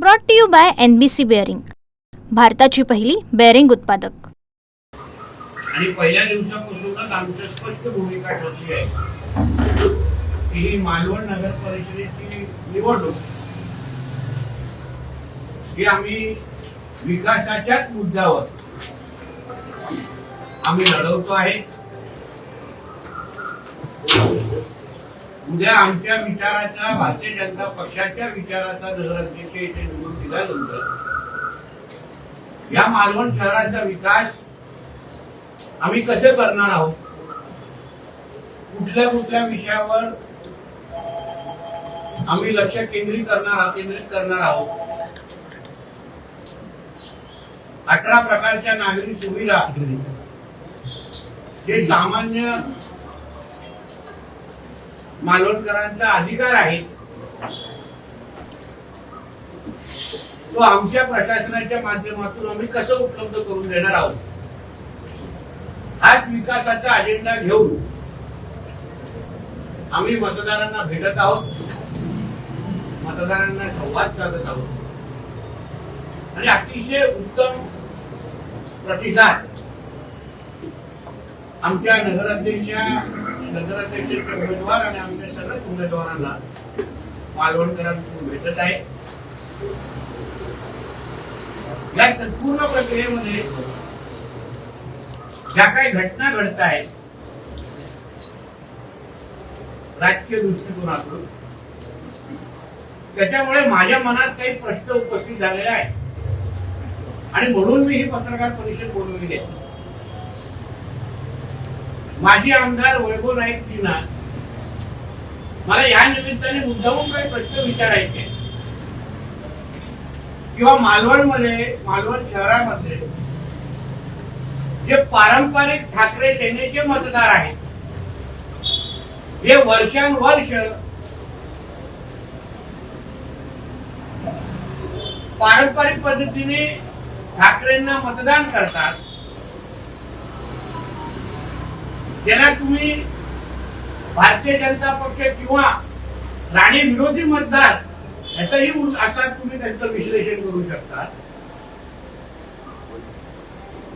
Brought to you by N B C bearing भारताची पहिली bearing उत्पादक. आणि पहिल्या दिवसापासूनच आमची स्पष्ट भूमिका ठरली आहे. की ही मालवण नगर परिषदेची निवडणूक ही आम्ही विकासाच्याच मुद्द्यावर आम्ही लढवतो आहे. उद्या आमच्या विचाराचा भारतीय जनता पक्षाच्या विचाराचा जर अध्यक्ष इथे निवडून दिल्यानंतर या मालवण शहराचा विकास आम्ही कसे करणार आहोत? कुठल्या कुठल्या विषयावर आम्ही लक्ष केंद्रित करणार केंद्रित करणार आहोत? अठरा प्रकारच्या नागरी सुविधा जे सामान्य मालवणकरांचा अधिकार आहे. तो आमच्या प्रशासनाच्या माध्यमातून आम्ही कसं उपलब्ध करून देणार आहोत? हाच विकासाचा अजेंडा घेऊन आम्ही मतदारांना भेटत आहोत. मतदारांना संवाद साधत आहोत. आणि अतिशय उत्तम प्रतिसाद आमच्या नगराध्यक्षा नगराध्यक्षाचे उमेदवार आणि आमच्या सगळ्याच उमेदवारांना मालवणकरांकडून भेटत आहे? या संपूर्ण प्रक्रियेमध्ये ज्या काही घटना घडत आहेत राजकीय दृष्टिकोनातून त्याच्यामुळे माझ्या मनात काही प्रश्न उपस्थित झालेले आहेत. आणि म्हणून मी ही पत्रकार परिषद बोलवलेली आहे. माजी आमदार वैभव नाईक यांना मला या निमित्ताने मुद्दामून काही प्रश्न विचारायचे किंवा मालवणमध्ये मालवण शहरामध्ये जे पारंपरिक ठाकरे सेनेचे मतदार आहेत हे वर्षानुवर्ष पारंपरिक पद्धतीने ठाकरेंना मतदान करतात ज्याला तुम्ही भारतीय जनता पक्ष किंवा राणे विरोधी मतदार याचंही असा तुम्ही त्यांचं विश्लेषण करू शकता.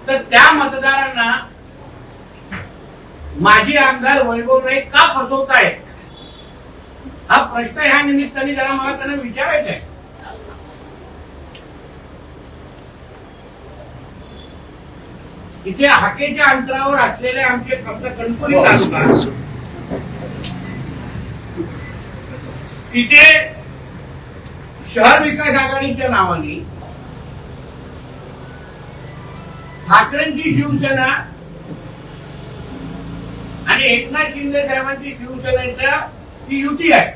तर त्या मतदारांना माजी आमदार वैभव नाईक का फसवतायत? हा प्रश्न ह्या निमित्ताने ज्याला मला त्यांना विचारायचा आहे इथे हाकेच्या अंतरावर असलेले आमचे फक्त कणकोली तालुका तिथे शहर विकास आघाडीच्या नावाने ठाकरेंची शिवसेना आणि एकनाथ शिंदे साहेबांची शिवसेनेच्या ती युती आहे.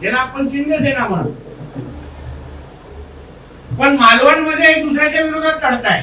ज्याला आपण शिंदे सेना म्हणतो. पण मालवणमध्ये एक दुसऱ्याच्या विरोधात लढताय.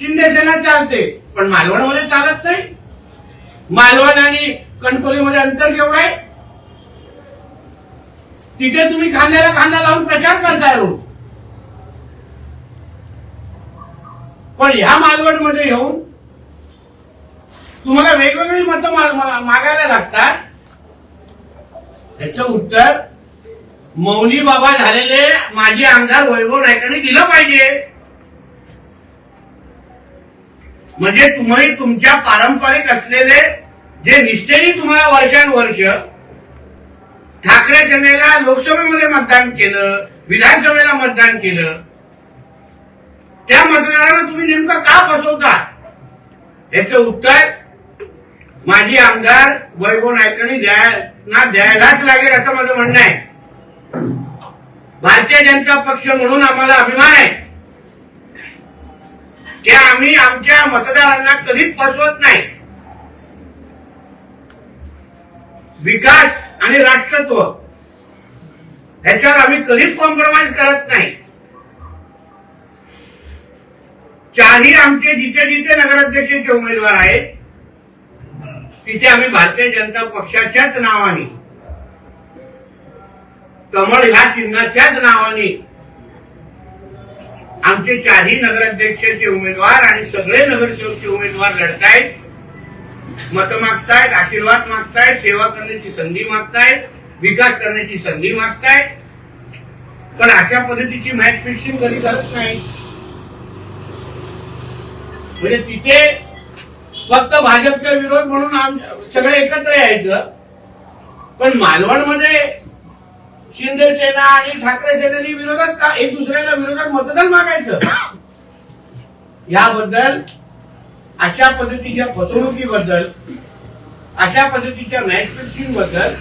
शिंदे सेना चालते पण मालवणमध्ये चालत नाही. मालवण आणि कणकोलीमध्ये अंतर केवढं आहे? तिथे तुम्ही खांद्याला खांदा लावून प्रचार करताय रोज. पण ह्या मालवणमध्ये येऊन तुम्हाला वेगवेगळी मतं मागायला लागतात. त्याचं उत्तर मौली बाबा झालेले माजी आमदार वैभव नाईकांनी दिलं पाहिजे. म्हणजे तुम्ही तुमच्या पारंपरिक असलेले जे निष्ठेने तुम्हाला वर्षानुवर्ष ठाकरे सेनेला लोकसभेमध्ये मतदान केलं विधानसभेला मतदान केलं त्या मतदाराला तुम्ही नेमकं का फसवता? याचं उत्तर माजी आमदार वैभव नायकांनी द्यायला द्यायलाच लागेल असं माझं म्हणणं आहे. भारतीय जनता पक्ष म्हणून आम्हाला अभिमान आहे. की आम्ही आमच्या मतदारांना कधीच फसवत नाही. विकास आणि राष्ट्रत्व ह्याच्यावर आम्ही कधीच कॉम्प्रोमाइज करत नाही. चारही आमचे जिथे जिथे नगराध्यक्षाचे उमेदवार आहेत तिथे आम्ही भारतीय जनता पक्षाच्याच नावाने कमळ ह्या चिन्हाच्याच नावाने आमचे चारही नगराध्यक्षाचे उमेदवार आणि सगळे नगरसेवकचे उमेदवार लढतायत मत मागतायत आशीर्वाद मागतायत सेवा करण्याची संधी मागतायत विकास करण्याची संधी मागतायत. पण अशा पद्धतीची मॅच फिक्सिंग कधी करत नाही म्हणजे तिथे फक्त भाजपचा विरोध म्हणून आम सगळे एकत्र यायचं. पण मालवणमध्ये शिंदे सेना आणि ठाकरे सेनेनी विरोधात का एक दुसऱ्याला विरोधात मतदान मागायचं? याबद्दल अशा पद्धतीच्या फसवणुकीबद्दल अशा पद्धतीच्या मॅच बद्दल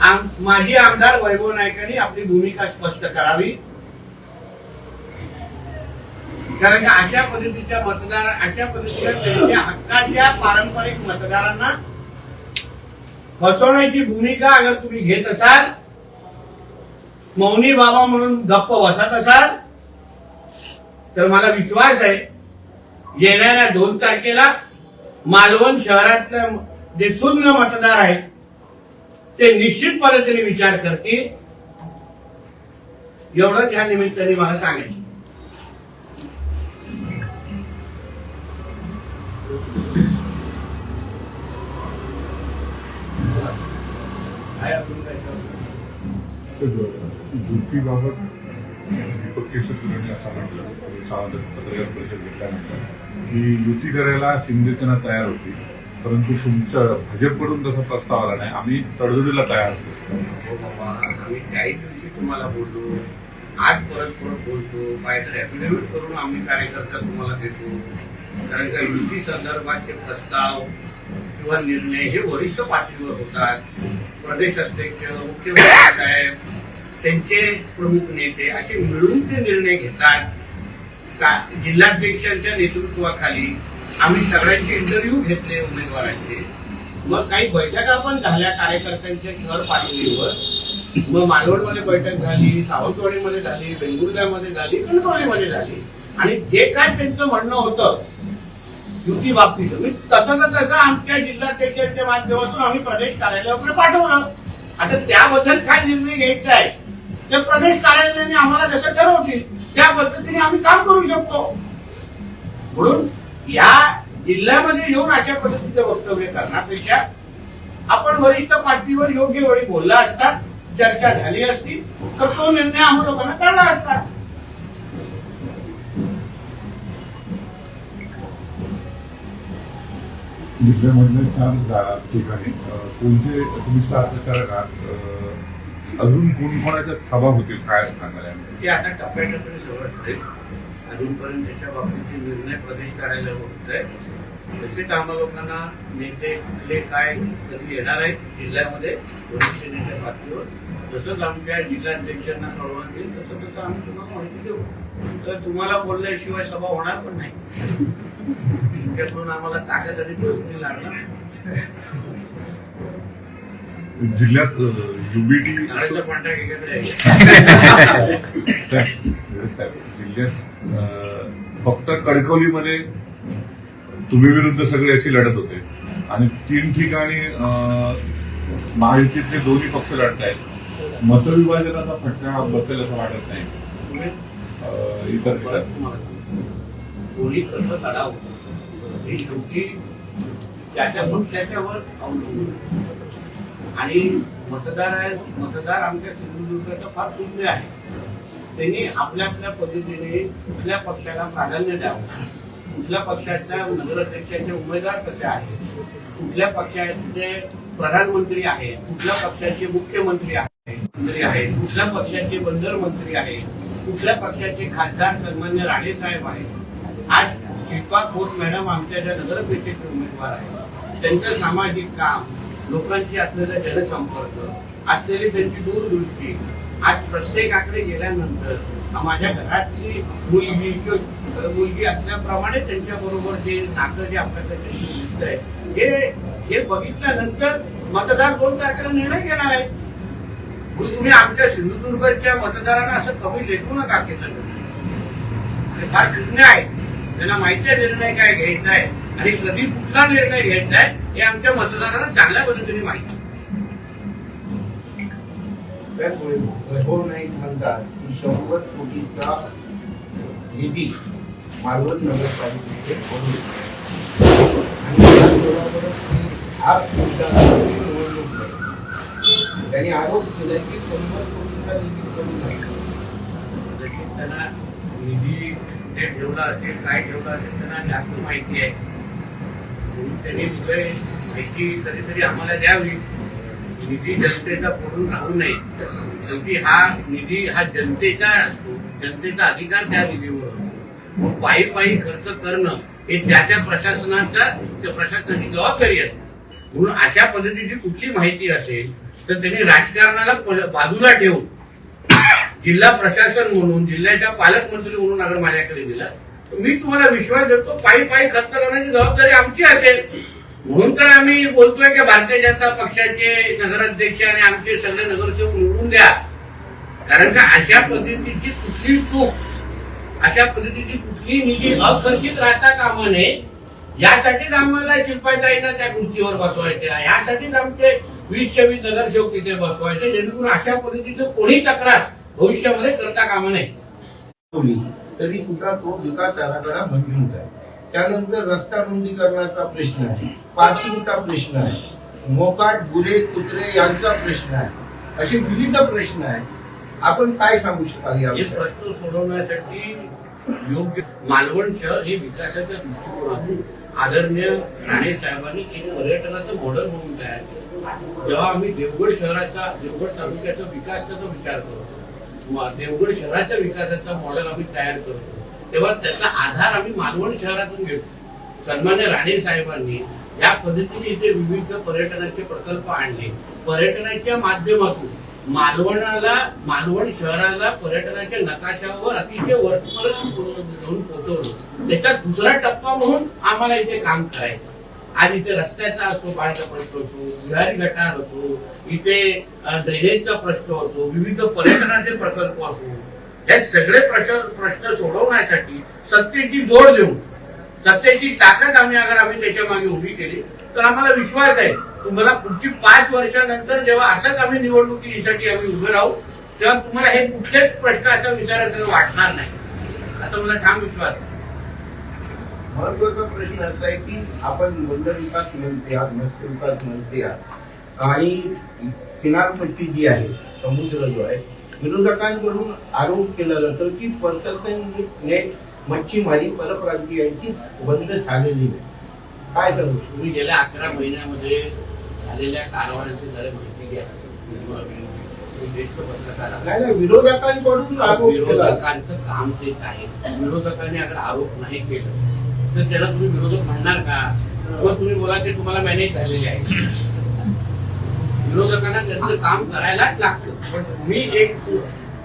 आम- माजी आमदार वैभव नायकांनी आपली भूमिका स्पष्ट करावी. कारण का अशा पद्धतीच्या मतदार अशा पद्धतीच्या त्यांच्या हक्काच्या पारंपरिक मतदारांना फसवण्याची भूमिका अगर तुम्ही घेत असाल मौनी बाबा म्हणून गप्प वसत असाल तर मला विश्वास आहे येणाऱ्या दोन तारखेला मालवण शहरातलं जे शून्य मतदार आहेत ते निश्चित पद्धतीने विचार करतील. एवढंच ह्या निमित्ताने मला सांगायचं काय अजून काय युतीबाबत दीपक असं म्हटलं सावंत पत्रकार परिषद घेतल्यानंतर की युती करायला शिंदेसेना तयार होती परंतु तुमच्या भाजपकडून तसा प्रस्ताव आला नाही. आम्ही तडजोडीला तयार होतो. हो बाबा आम्ही त्याही दिवशी तुम्हाला बोललो. आज परत परत बोलतो. काहीतरी ऍफिडेव्हिट करून आम्ही कार्यकर्ता तुम्हाला देतो. कारण का युती संदर्भाचे प्रस्ताव किंवा निर्णय हे वरिष्ठ पातळीवर होतात. प्रदेश अध्यक्ष मुख्यमंत्री साहेब त्यांचे प्रमुख नेते असे मिळून ते निर्णय घेतात. का जिल्हाध्यक्षांच्या नेतृत्वाखाली आम्ही सगळ्यांचे इंटरव्ह्यू घेतले उमेदवारांचे. मग काही बैठका पण झाल्या कार्यकर्त्यांच्या शहर पातळीवर. मग मालवणमध्ये बैठक झाली सावंतवाडीमध्ये झाली वेंगुर्ल्यामध्ये झाली कणकवलीमध्ये झाली. आणि जे काय त्यांचं म्हणणं होतं युती बाबतीत. मी तसं तर तसं आमच्या जिल्हाध्यक्षांच्या माध्यमातून आम्ही प्रदेश कार्यालयाकडे पाठवलं. आता त्याबद्दल काय निर्णय घ्यायचा आहे? ते प्रदेश कार्यालयाने आम्हाला जसं ठरवतील त्या पद्धतीने आम्ही काम करू शकतो. म्हणून या जिल्ह्यामध्ये येऊन अशा पद्धतीचे वक्तव्य करण्यापेक्षा आपण वरिष्ठ पातळीवर योग्य वेळी बोलला असता चर्चा झाली असती तर तो निर्णय आम्हा लोकांना करणार असता. जिल्ह्यामधल्या चार जा- ठिकाणी. कोणते तुम्ही स्टार प्रचारक आहात अजून कोण कोणाच्या सभा होतील काय सांगाल ते आता टप्प्याटप्प्याने सगळं ठरेल अजूनपर्यंत त्याच्या बाबतीत निर्णय प्रदेश कार्यालय होत आहे तसेच आम्हा लोकांना नेते कुठले काय कधी येणार आहेत जिल्ह्यामध्ये वरिष्ठ नेत्या पातळीवर जसंच आमच्या जिल्हाध्यक्षांना कळवण्यात येईल तसं तसं आम्ही तुम्हाला माहिती देऊ. तर तुम्हाला बोलल्याशिवाय सभा होणार पण नाही. तुमच्याकडून आम्हाला ताकद आणि प्रश्न नाही. जिल्ह्यात युबीटी एकीकडे आहे जिल्ह्यात फक्त कणकवलीमध्ये तुम्ही विरुद्ध सगळे अशी लढत होते आणि तीन ठिकाणी महायुतीतले दोन्ही पक्ष लढत आहेत मतविभाजनाचा फटका बसेल असं वाटत नाही इतर. कोणी कसं लढावं हे शेवटी त्याच्या पक्षाच्या अवलंबून आणि मतदार आहे मतदार आमच्या सिंधुदुर्गाचा फार शून्य आहे. त्यांनी आपल्या आपल्या पद्धतीने कुठल्या पक्षाला प्राधान्य द्यावं? कुठल्या पक्षाच्या नगराध्यक्षाचे उमेदवार कसे आहेत? कुठल्या पक्षाचे प्रधानमंत्री आहेत? कुठल्या पक्षाचे मुख्यमंत्री आहेत? मंत्री आहेत. कुठल्या पक्षाचे बंदर मंत्री आहेत? कुठल्या पक्षाचे खासदार सन्मान्य राणे साहेब आहेत? आज शिल्पा खोत मॅडम आमच्या ज्या नगर उमेदवार आहेत. त्यांचं सामाजिक काम लोकांशी असलेला जनसंपर्क असलेली त्यांची दूरदृष्टी आज प्रत्येकाकडे गेल्यानंतर माझ्या घरातली मुलगी मुलगी असल्याप्रमाणे त्यांच्या बरोबर जे नातं जे आपल्याकडे दिसतंय हे हे बघितल्यानंतर मतदार दोन तारखेला निर्णय घेणार आहेत. म्हणून तुम्ही आमच्या सिंधुदुर्गच्या मतदारांना असं कमी लेखू नका की सगळं ते फार शून्य आहे. त्यांना माहिती आहे निर्णय काय घ्यायचा आहे आणि कधी कुठला निर्णय घ्यायचा आहे हे आमच्या मतदारांना चांगल्या पद्धतीने माहिती. नाईक म्हणतात की शंभर कोटीचा निधी मालवण त्यांनी आरोप केला की शंभर कोटीचा निधी कमी नाही. कदाचित त्यांना निधी कुठे ठेवला असेल काय ठेवला असेल त्यांना जास्त माहिती आहे. म्हणून त्यांनी पुढे माहिती कधीतरी आम्हाला द्यावी. निधी जनतेचा पडून राहू नये. शेवटी हा निधी हा जनतेचा असतो. जनतेचा अधिकार त्या निधीवर असतो. मग पायी पायी खर्च करणं हे त्या त्या प्रशासनाचा त्या प्रशासनाची जबाबदारी असते. म्हणून अशा पद्धतीची कुठली माहिती असेल तर त्यांनी राजकारणाला बाजूला ठेवून जिल्हा प्रशासन म्हणून जिल्ह्याच्या पालकमंत्री म्हणून अगर माझ्याकडे दिला तर मी तुम्हाला विश्वास देतो पायी पायी खर्च करण्याची जबाबदारी आमची असेल. म्हणून तर आम्ही बोलतोय की भारतीय जनता पक्षाचे नगराध्यक्ष आणि आमचे सगळे नगरसेवक निवडून द्या. कारण का अशा पद्धतीची कुठली चूक अशा पद्धतीची कुठली निधी अखर्चित राहता कामा नये. यासाठीच आम्हाला शिल्पाताईंना त्या खुर्चीवर बसवायचे ह्यासाठीच यासाठीच आमचे वीस चोवीस नगरसेवक तिथे बसवायचे जेणेकरून अशा पद्धतीचं कोणी तक्रार भविष्यामध्ये करता कामा नये. तरी सुद्धा तो विकास आराखडा मंजूर आहे. त्यानंतर रस्ता रुंदीकरणाचा प्रश्न आहे पार्किंगचा प्रश्न आहे मोकाट गुरे कुत्रे यांचा प्रश्न आहे. असे विविध प्रश्न आहेत. आपण काय सांगू शकाल या प्रश्न सोडवण्यासाठी योग्य मालवण शहर हे विकासाच्या दृष्टिकोनातून आदरणीय राणे साहेबांनी एक पर्यटनाचं मॉडेल म्हणून तयार केलं. जेव्हा आम्ही देवगड शहराचा देवगड तालुक्याचा विकासाचा विचार करतो देवगड शहराच्या विकासाचा मॉडेल आम्ही तयार करतो. तेव्हा त्याचा आधार आम्ही मालवण शहरातून घेतो. सन्मान्य राणे साहेबांनी या पद्धतीने इथे विविध पर्यटनाचे प्रकल्प आणले. पर्यटनाच्या माध्यमातून मालवणाला मालवण शहराला पर्यटनाच्या नकाशावर अतिशय वरपर्यंत जाऊन पोहोचवलं. त्याचा दुसरा टप्पा म्हणून आम्हाला इथे काम करायचं. आज इथे रस्त्याचा असो पाण्याचा प्रश्न असो विहारी घटना असो इथे ड्रेनेजचा प्रश्न असो विविध पर्यटनाचे प्रकल्प असो हे सगळे प्रश्न प्रश्न सोडवण्यासाठी सत्तेची जोड देऊन सत्तेची ताकद आम्ही अगर आम्ही त्याच्यामागे उभी केली तर आम्हाला विश्वास आहे. तुम्हाला पुढची पाच वर्षानंतर जेव्हा असंच आम्ही निवडणुकीसाठी आम्ही उभे राहू तेव्हा तुम्हाला हे कुठलेच प्रश्न असा विचारायचं वाटणार नाही. असा मला ठाम विश्वास आहे. महत्त्वाचा प्रश्न असा आहे की आपण बंदर विकास मंत्री आहात मत्स्य विकास मंत्री आहात. आणि किनारपट्टी जी आहे समुद्र जो आहे विरोधकांकडून आरोप केला जातो की प्रशासन नेट मच्छीमारी परप्रांतीयांची बंद झालेली नाही. काय सांगू? तुम्ही गेल्या अकरा महिन्यामध्ये झालेल्या कारवायांची जरा माहिती घ्या विरोधकांकडून आरोप विरोधकांचं काम तेच आहे. विरोधकांनी अगर आरोप नाही केलं तर त्याला तुम्ही विरोधक म्हणणार का? किंवा तुम्ही बोला ते तुम्हाला मॅनेज झालेले आहे. विरोधकांना त्यांचं काम करायलाच लागतं. पण तुम्ही एक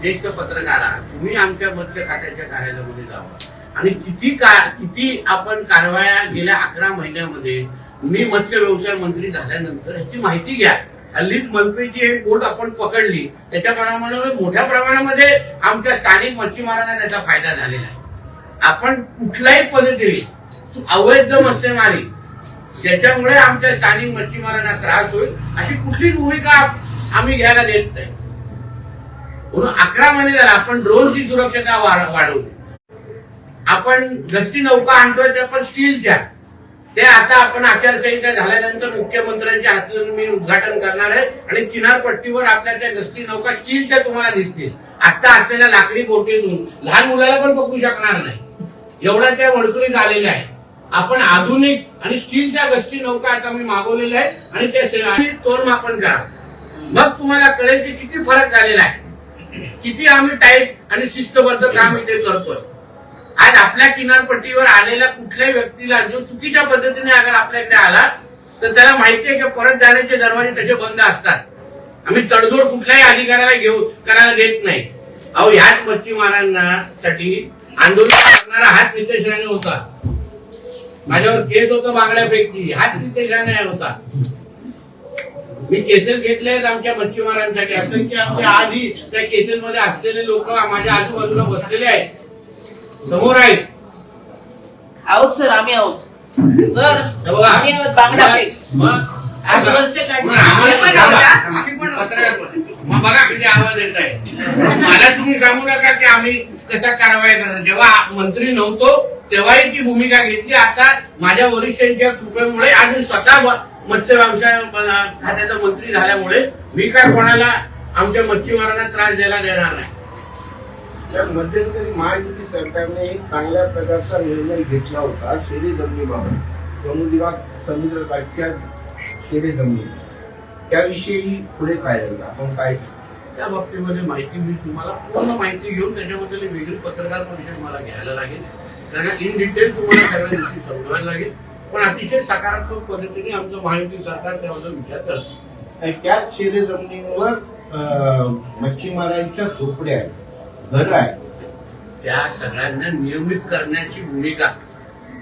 ज्येष्ठ पत्रकार आहात. तुम्ही आमच्या मत्स्य खात्याच्या कार्यालयामध्ये जावा आणि किती का किती आपण कारवाया गेल्या अकरा महिन्यामध्ये मी मत्स्य व्यवसाय मंत्री झाल्यानंतर ह्याची माहिती घ्या. हल्लीच मलपेची एक बोट आपण पकडली. त्याच्या प्रमाणामध्ये मोठ्या प्रमाणामध्ये आमच्या स्थानिक मच्छीमारांना त्याचा फायदा झालेला आहे. आपण कुठल्याही पद्धतीने अवैध मत्स्यमारी ज्याच्यामुळे आमच्या स्थानिक मच्छीमारांना त्रास होईल अशी कुठलीच भूमिका आम्ही घ्यायला देत नाही. म्हणून अकरा महिने झाला आपण ड्रोनची सुरक्षता वाढवली. आपण गस्ती नौका आणतोय त्या पण स्टीलच्या. ते आता आपण आचारसंहिता झाल्यानंतर मुख्यमंत्र्यांच्या हातून मी उद्घाटन करणार आहे आणि किनारपट्टीवर आपल्या त्या गस्ती नौका स्टीलच्या तुम्हाला दिसतील. आता असलेल्या लाकडी बोटीतून. लहान मुलाला पण पकडू शकणार नाही. एवढ्या त्या वळकुलीत आलेल्या आहेत आपण आधुनिक आणि स्टीलच्या गस्ती नौका आता मी मागवलेल्या आहेत आणि ते से- मापन करा. मग तुम्हाला कळेल की किती फरक झालेला आहे. किती आम्ही टाईट आणि शिस्तबद्ध काम इथे करतोय. आज आपल्या किनारपट्टीवर आलेल्या कुठल्याही व्यक्तीला जो चुकीच्या पद्धतीने अगर आपल्या इथे आला तर त्याला माहिती आहे की परत जाण्याचे दरवाजे तसे बंद असतात. आम्ही तडजोड कुठल्याही अधिकाऱ्याला घेऊ करायला देत नाही. अहो ह्याच मच्छीमारांना साठी आंदोलन करणारा हात नितेश राणे होता. माझ्यावर केस होतं बांगड्यापैकी हात नितेश राणे होता. मी केसेस घेतले आहेत आमच्या मच्छीमारांसाठी. असंख्य आमच्या आधी त्या केसेस मध्ये असलेले लोक माझ्या आजूबाजूला बसलेले आहेत. समोर आहेत. आहोत सर आम्ही आहोत. सर हे. आम्ही आहोत बांगडा आठ वर्ष काढली. मग बघा किती आवाज येत आहे मला तुम्ही सांगू नका की आम्ही कशा कारवाई करणार? जेव्हा मंत्री नव्हतो तेव्हाही ती भूमिका घेतली. आता माझ्या वरिष्ठांच्या कृपेमुळे आणि स्वतः मत्स्य व्यवसाय खात्याचा मंत्री झाल्यामुळे मी काय कोणाला आमच्या मच्छीमारांना त्रास द्यायला देणार नाही. मध्यंतरी महायुती सरकारने एक चांगल्या प्रकारचा निर्णय घेतला होता शेरी जमिनीबाबत समुद्रात समुद्रकाठच्या शेरी जमिनी त्याविषयी पुढे काय आपण काय त्या बाबतीमध्ये माहिती मी तुम्हाला पूर्ण माहिती घेऊन त्याच्याबद्दल वेगळी पत्रकार परिषद मला घ्यायला लागेल. कारण इन डिटेल तुम्हाला सगळ्या गोष्टी समजवायला लागेल. पण अतिशय सकारात्मक पद्धतीने आमचं महायुती सरकार त्याबद्दल विचार करते. आणि त्याच शेरी जमिनीवर मच्छीमारांच्या झोपड्या आहेत घरं आहेत. त्या सगळ्यांना नियमित करण्याची भूमिका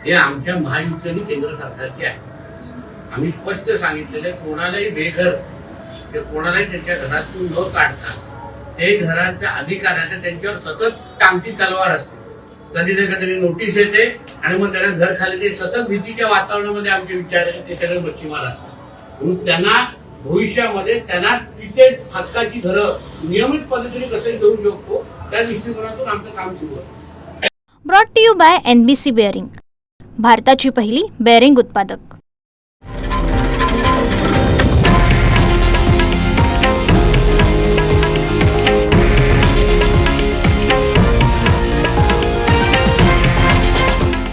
हे आमच्या महायुती आणि केंद्र सरकारची आहे. आम्ही स्पष्ट सांगितलेले कोणालाही बेघर ते कोणालाही त्यांच्या घरातून न काढता ते घराच्या अधिकाऱ्यांना त्यांच्यावर सतत टांगती तलवार असते. कधी ना कधी नोटीस येते आणि मग त्यांना घर खाली ते सतत भीतीच्या वातावरणामध्ये आमचे विचार आहेत ते सगळे मच्छीमार असतात. म्हणून त्यांना भविष्यामध्ये त्यांना तिथे हक्काची घरं नियमित पद्धतीने कसं घेऊ शकतो त्या दृष्टिकोनातून आमचं काम सुरू आहे. Brought to you by NBC bearing भारताची पहिली बेअरिंग उत्पादक.